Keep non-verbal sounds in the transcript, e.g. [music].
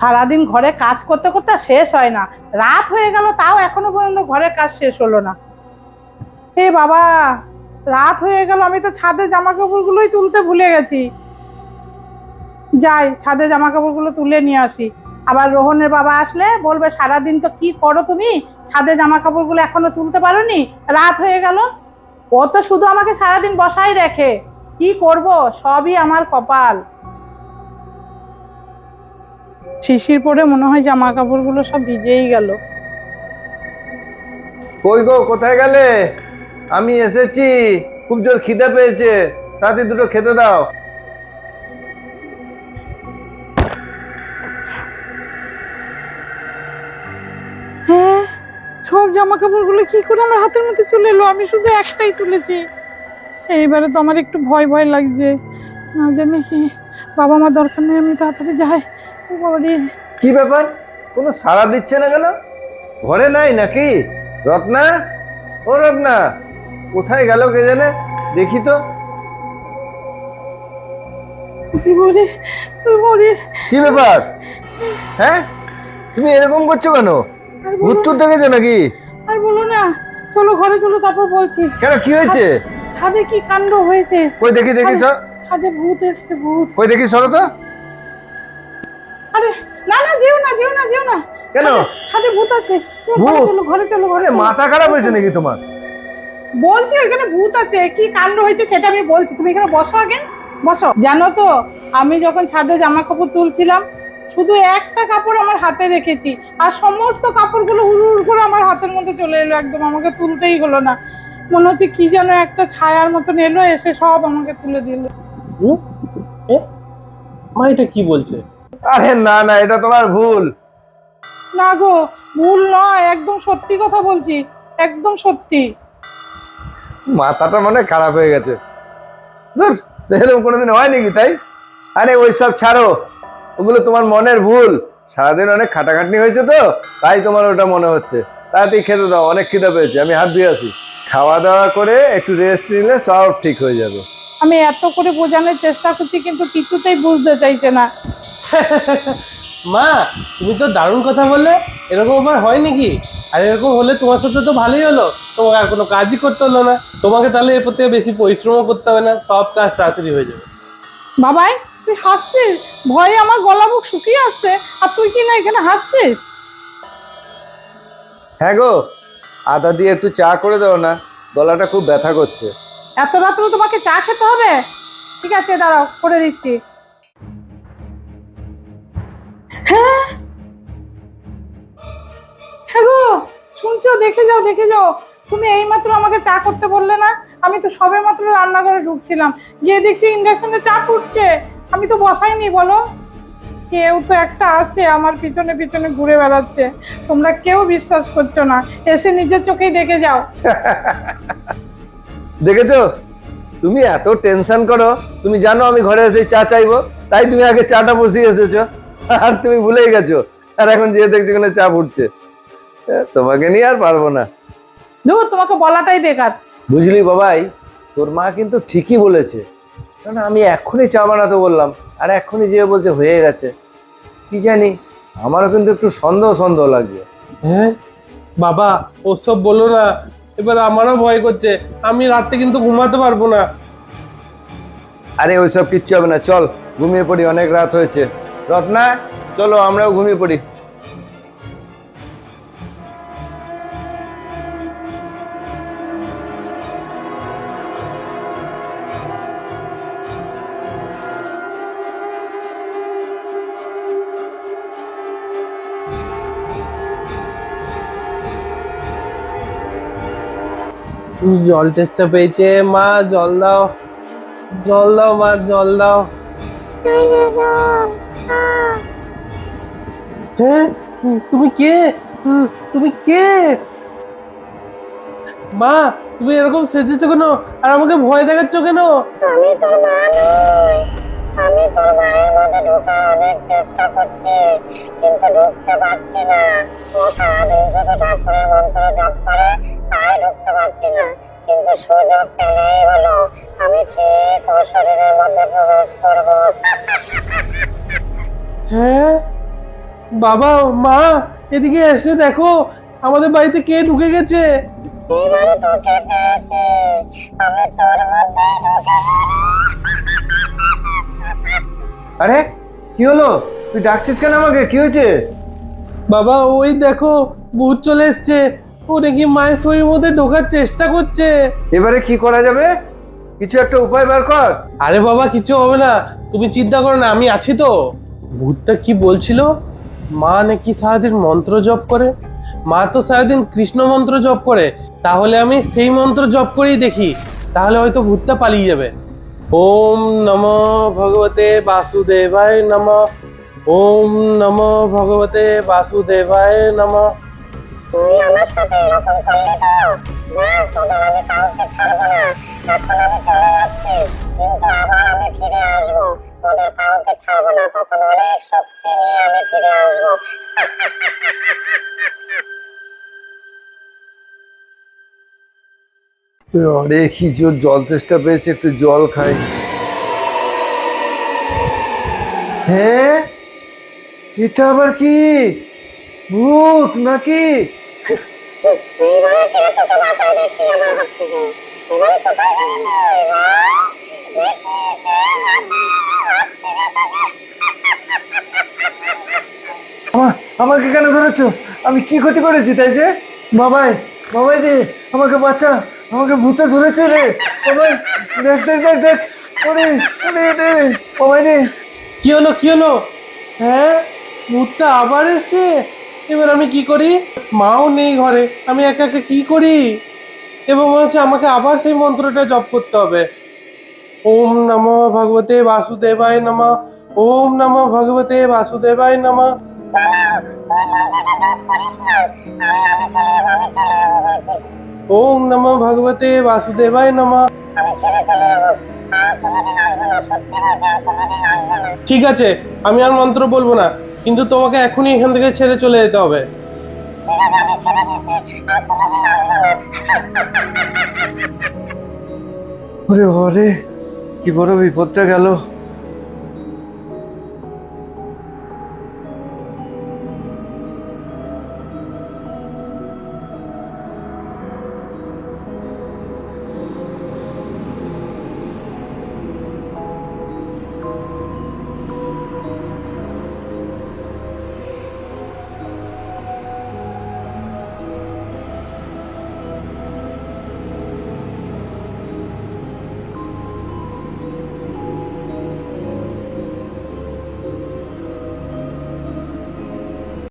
সারাদিন ঘরে কাজ করতে করতে শেষ হয় না। রাত হয়ে গেল, তাও এখনও পর্যন্ত ঘরের কাজ শেষ হলো না। এ বাবা, রাত হয়ে গেল, আমি তো ছাদে জামা কাপড়গুলোই তুলতে ভুলে গেছি। যাই, ছাদে জামা কাপড়গুলো তুলে নিয়ে আসি। আবার রোহনের বাবা আসলে বলবে, সারাদিন তো কি করো তুমি? ছাদে জামা কাপড়গুলো এখনও তুলতে পারো নি রাত হয়ে গেল। ও তো শুধু আমাকে সারাদিন বসাই দেখে। কি করব? সবই আমার কপাল। শিশির পরে মনে হয় জামা কাপড়গুলো সব ভিজেই গেল। কই গো কোথায় গেলে? আমি এসেছি খুব জোর খিদে পেয়েছে তাতে দুটো খেতে দাও। হ্যাঁ সব জামা কাপড়গুলো কি করে আমার হাতের মধ্যে চলে এলো? আমি শুধু একটাই তুলেছি। এইবারে তো আমার একটু ভয় ভয় লাগছে। না জানি কি বাবা মা দরকার নেই আমি তাড়াতাড়ি যাই। কি ব্যাপার? কোনো সাড়া দিচ্ছে না কেন? ঘরে নাই নাকি? রত্না? ও রত্না কোথায় গেল কে জানে? দেখি তো। কি ব্যাপার? হ্যাঁ? তুমি এরকম করছ কেন? ভূত টুত দেখেছ নাকি? আর বলো না। চলো ঘরে চলো তারপর বলছি। কেন কি হয়েছে? ছাদে কি কাণ্ড হয়েছে? কই দেখি দেখি ছাদে ভূত এসছে ভূত। কই দেখি সরো তো। যেও না যেও না। কেন? ছাদে- ভূত আছে। ভূত? চলো ঘরে চলো ঘরে মাথা খারাপ হয়েছে নাকি তোমার? বলছি ওইখানে ভূত আছে। কি কাণ্ড হয়েছে সেটা আমি বলছি। তুমি এখানে বসো আগে। বসো। জানো তো আমি যখন ছাদে জামা কাপড় তুলছিলাম শুধু একটা কাপড় আমার হাতে রেখেছি। আর সমস্ত কাপড়গুলো হুড় হুড় করে আমার হাতের মধ্যে চলে এলো। একদম আমাকে তুলতেই হলো না। মনে হচ্ছে কি যেন একটা ছায়ার মতন এলো এসে সব আমাকে তুলে দিল? মা এটা কি বলছে? আরে না না এটা তোমার ভুল। না গো ভুল নয় একদম সত্যি কথা বলছি একদম সত্যি। মাথাটা মনে খারাপ হয়ে গেছে। ধুর এরকম কোনোদিন হয় নাকি তাই? আরে ওই সব ছাড়ো ওগুলো তোমার মনের ভুল। সারাদিন অনেক খাটাখাটনি হয়েছে তো তাই তোমার ওটা মনে হচ্ছে। তাড়াতাড়ি খেতে দাও অনেক খিদে পেয়েছে আমি হাত দিয়ে আসি। খাওয়া দাওয়া করে একটু রেস্ট নিলে সব ঠিক হয়ে যাবে। আমি এত করে বোঝানোর চেষ্টা করছি কিন্তু কিছুতেই বুঝতে চাইছে না। [laughs] মা তুমি তো দারুণ কথা বললে। এরকম আবার হয় নাকি? আর এরকম হলে তোমার সাথে তো ভালোই হলো। তোমাকে আর কোনো কাজই করতে হলো না। তোমাকে তাহলে এর প্রতি বেশি পরিশ্রমও করতে হবে না। সব কাজ তাড়াতাড়ি হয়ে যাবে। বাবাই তুই হাসছিস? ভয়ে আমার গলা বুক শুকিয়ে আসছে। আর তুই কি না এখানে হাসছিস? হ্যাঁ গো আদা দিয়ে একটু চা করে দাও না। গলাটা খুব ব্যথা করছে। এত রাত্রে তোমাকে চা খেতে হবে? ঠিক আছে দাঁড়াও করে দিচ্ছি। শুনছো? দেখে যাও দেখে যাও। তুমি এইমাত্র আমাকে চা করতে বললে না? আমি তো সবে মাত্র রান্নাঘরে ঢুকছিলাম। গিয়ে দেখছি ইন্ডাকশনে চা ফুটছে আমি তো বসাইনি, বলো। কেউ তো একটা আছে আমার পিছনে পিছনে ঘুরে বেড়াচ্ছে। তোমরা কেউ বিশ্বাস করছ না। এসে নিজের চোখেই দেখে যাও। [laughs] দেখেছ? তুমি এত টেনশন করো। তুমি জানো আমি ঘরে এসে চা চাইব। তাই তুমি আগে চাটা বসিয়ে এসেছ। আর তুমি ভুলেই গেছো। আর এখন যেয়ে দেখছ এখানে চা ফুটছে। তোমাকে নিয়ে আর পারব না। ধুর তোমাকে বলাটাই বেকার। বুঝলি বাবাই তোর মা কিন্তু ঠিকই বলেছে। কারণ আমি এক্ষুনি চা বানাতে বললাম আর এক্ষুনি যেয়ে বলছে হয়ে গেছে। কি জানি আমারও কিন্তু একটু সন্দেহ সন্দেহ লাগছে হ্যাঁ? বাবা ওসব বলো না। এবার আমারও ভয় করছে। আমি রাতে কিন্তু ঘুমাতে পারব না। আরে ওইসব কিচ্ছু হবে না চল। ঘুমিয়ে পড়ি অনেক রাত হয়েছে। রত্না চলো আমরাও ঘুমিয়ে পড়ি। জল টেস্টটা পেয়েছে মা জল দাও। জল দাও মা জল দাও। হ্যাঁ? তুমি কে? তুমি কে? মা তুমি এরকম সেজেছো কেন? আর আমাকে ভয় দেখাচ্ছ কেন? আমি তোর মা নই। আমি তোর মায়ের মধ্যে ঢোকার অনেক চেষ্টা করছি কিন্তু ঢুকতে পারছি না। ও সারাদিন শুধু ঠাকুরের সুযোগ পেলেই হলো আমি ঠিক ওর শরীরের মধ্যে প্রবেশ করব। হ্যাঁ? বাবা মা এদিকে এসে দেখো আমাদের বাড়িতে কে ঢুকে গেছে? এবারে তোকে পেয়েছি। আমি তোর মধ্যে ঢুকে আরে কি হলো? তুই ডাকছিস কেন আমাকে? কি হয়েছে? বাবা ওই দেখো ভূত চলে এসছে। ও নাকি মায়ের শরীরের মধ্যে ঢোকার চেষ্টা করছে। এবারে কি করা যাবে? কিছু একটা উপায় বার কর। আরে বাবা কিছু হবে না। তুমি চিন্তা করো না আমি আছি তো। ভূতটা কি বলছিল? মা নাকি সারাদিন মন্ত্র জপ করে? মা তো সারাদিন কৃষ্ণ মন্ত্র জপ করে। তাহলে আমি সেই মন্ত্র জপ করেই দেখি। তাহলে হয়তো ভূতটা পালিয়ে যাবে। ওম নম ভগবতে বাসুদেবায় নম। ওম নম ভগবতে বাসুদেবায় নম। তুই আমার সাথে এরকম করলি তো? না তোদের আমি কাউকে ছাড়বো না। এখন আমি চলে যাচ্ছি, কিন্তু আবার আমি ফিরে আসব। তোদের কাউকে ছাড়বো না, তখন অনেক শক্তি নিয়ে আমি ফিরে আসব। আরে, কি জোর জল তেষ্টা পেয়েছে, একটু জল খাই। হ্যাঁ? এটা আবার কি? ভূত নাকি? আমাকে কেন ধরেছো? আমি কি ক্ষতি করেছি তাই যে? বাবাই বাবাই রে আমাকে বাঁচা। আমাকে ভূতে ধরেছে রে। বাবাই দেখ দেখ দেখ দেখ। ওরে ওরে রে বাবাই রে। কি হলো কি হলো? হ্যাঁ ভূতটা আবার এসছে? এবার আমি কি করি? মাও নেই ঘরে, আমি একা একা কি করি? এবং হচ্ছে আমাকে আবার সেই মন্ত্রটা জপ করতে হবে। ওম নম ভগবতে বাসুদেবায় নম, ওম নম ভগবতে বাসুদেবায় নম। ওম নম ভগবতে বাসুদেবায় নম। ঠিক আছে, আমি আর মন্ত্র বলব না। কিন্তু তোমাকে এখনই এখান থেকে ছেড়ে চলে যেতে হবে। ওরে বাবা রে কি বড় বিপদটা গেল।